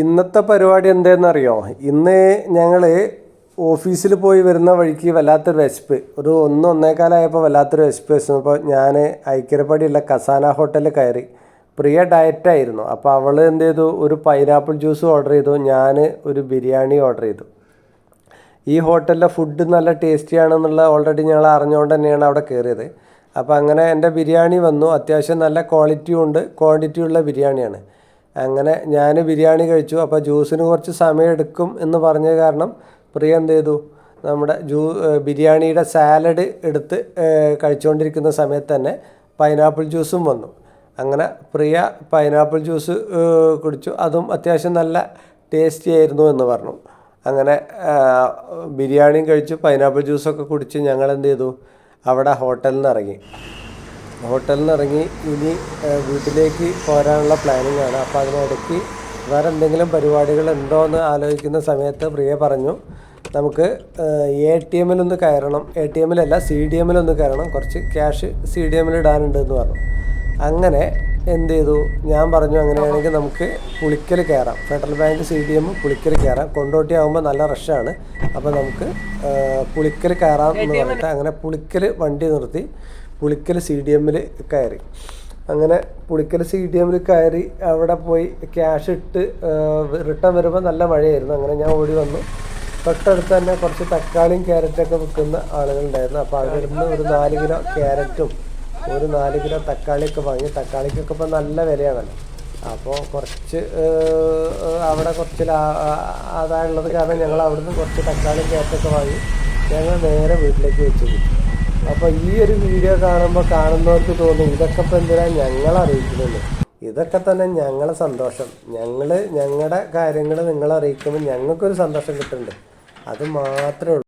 ഇന്നത്തെ പരിപാടി എന്തേന്നറിയോ? ഇന്ന് ഞങ്ങൾ ഓഫീസിൽ പോയി വരുന്ന വഴിക്ക് വല്ലാത്തൊരു വിശപ്പ്. ഒരു ഒന്ന് ഒന്നേക്കാലായപ്പോൾ വല്ലാത്തൊരു വിശപ്പ് വെച്ചപ്പോൾ ഞാൻ ഐക്യരപ്പാടിയുള്ള കസാന ഹോട്ടലിൽ കയറി. പ്രിയ ഡയറ്റായിരുന്നു. അപ്പോൾ അവൾ എന്ത് ചെയ്തു ഒരു പൈനാപ്പിൾ ജ്യൂസ് ഓർഡർ ചെയ്തു. ഞാൻ ഒരു ബിരിയാണി ഓർഡർ ചെയ്തു. ഈ ഹോട്ടലിലെ ഫുഡ് നല്ല ടേസ്റ്റി ആണെന്നുള്ള ഓൾറെഡി ഞങ്ങൾ അറിഞ്ഞുകൊണ്ട് തന്നെയാണ് അവിടെ കയറിയത് അപ്പോൾ അങ്ങനെ എന്റെ ബിരിയാണി വന്നു. അത്യാവശ്യം നല്ല ക്വാളിറ്റിയും ഉണ്ട് ക്വാണ്ടിറ്റിയുള്ള ബിരിയാണിയാണ്. അങ്ങനെ ഞാൻ ബിരിയാണി കഴിച്ചു. അപ്പോൾ ജ്യൂസിന് കുറച്ച് സമയം എടുക്കും എന്ന് പറഞ്ഞ കാരണം പ്രിയ എന്ത് ചെയ്തു? നമ്മുടെ ജ്യൂ ബിരിയാണിയുടെ സാലഡ് എടുത്ത് കഴിച്ചുകൊണ്ടിരിക്കുന്ന സമയത്ത് തന്നെ പൈനാപ്പിൾ ജ്യൂസും വന്നു. അങ്ങനെ പ്രിയ പൈനാപ്പിൾ ജ്യൂസ് കുടിച്ചു. അതും അത്യാവശ്യം നല്ല ടേസ്റ്റി ആയിരുന്നു എന്ന് പറഞ്ഞു. അങ്ങനെ ബിരിയാണിയും കഴിച്ചു. പൈനാപ്പിൾ ജ്യൂസൊക്കെ കുടിച്ച് ഞങ്ങൾ എന്ത് ചെയ്തു? അവിടെ ഹോട്ടലിൽ നിന്ന് ഇറങ്ങി. ഹോട്ടലിൽ നിന്ന് ഇറങ്ങി ഇനി വീട്ടിലേക്ക് പോരാനുള്ള പ്ലാനിങ് ആണ്. അപ്പോൾ അതിനിടയ്ക്ക് വേറെ എന്തെങ്കിലും പരിപാടികൾ ഉണ്ടോ എന്ന് ആലോചിക്കുന്ന സമയത്ത് പ്രിയ പറഞ്ഞു നമുക്ക് എ ടി എമ്മിലൊന്ന് കയറണം. എ ടി എമ്മിലല്ല സി ഡി എമ്മിലൊന്ന് കയറണം. കുറച്ച് ക്യാഷ് സി ഡി എമ്മിൽ ഇടാനുണ്ട് എന്ന് പറഞ്ഞു. അങ്ങനെ എന്ത് ചെയ്തു ഞാൻ പറഞ്ഞു അങ്ങനെയാണെങ്കിൽ നമുക്ക് പുളിക്കൽ കയറാം. Federal bank C D M Pulikkal കയറാം. കൊണ്ടോട്ടി ആകുമ്പോൾ നല്ല റഷാണ് അപ്പോൾ നമുക്ക് പുളിക്കൽ കയറാം എന്ന് പറഞ്ഞിട്ട് അങ്ങനെ പുളിക്കൽ വണ്ടി നിർത്തി. പുളിക്കൽ സി ഡി എമ്മിൽ കയറി. അങ്ങനെ പുളിക്കൽ സി ഡി എമ്മിൽ കയറി അവിടെ പോയി ക്യാഷ് ഇട്ട് റിട്ടേൺ വരുമ്പോൾ നല്ല മഴയായിരുന്നു. അങ്ങനെ ഞാൻ ഓടി വന്നു. തൊട്ടടുത്ത് തന്നെ കുറച്ച് തക്കാളിയും ക്യാരറ്റൊക്കെ വിൽക്കുന്ന ആളുകളുണ്ടായിരുന്നു. അപ്പോൾ അവിടെ നിന്ന് ഒരു നാല് കിലോ ക്യാരറ്റും ഒരു നാല് കിലോ തക്കാളിയൊക്കെ വാങ്ങി. തക്കാളിക്കൊക്കെ ഇപ്പോൾ നല്ല വിലയാണല്ലോ. അപ്പോൾ കുറച്ച് അവിടെ കുറച്ച് ആദായമുള്ളത് കാരണം ഞങ്ങൾ അവിടുന്ന് കുറച്ച് തക്കാളിയും ക്യാരറ്റൊക്കെ വാങ്ങി ഞങ്ങൾ നേരെ വീട്ടിലേക്ക് വെച്ചു അപ്പോൾ ഈ ഒരു വീഡിയോ കാണുമ്പോൾ കാണുന്നവർക്ക് തോന്നും ഇതൊക്കെ ഇപ്പോൾ എന്തിനാ ഞങ്ങൾ അറിയിക്കുന്നത്? ഇതൊക്കെ തന്നെ ഞങ്ങളെ സന്തോഷം. ഞങ്ങൾ ഞങ്ങളുടെ കാര്യങ്ങൾ നിങ്ങളെ അറിയിക്കുമ്പോൾ ഞങ്ങൾക്കൊരു സന്തോഷം കിട്ടുന്നുണ്ട്. അത് മാത്രമേ ഉള്ളൂ.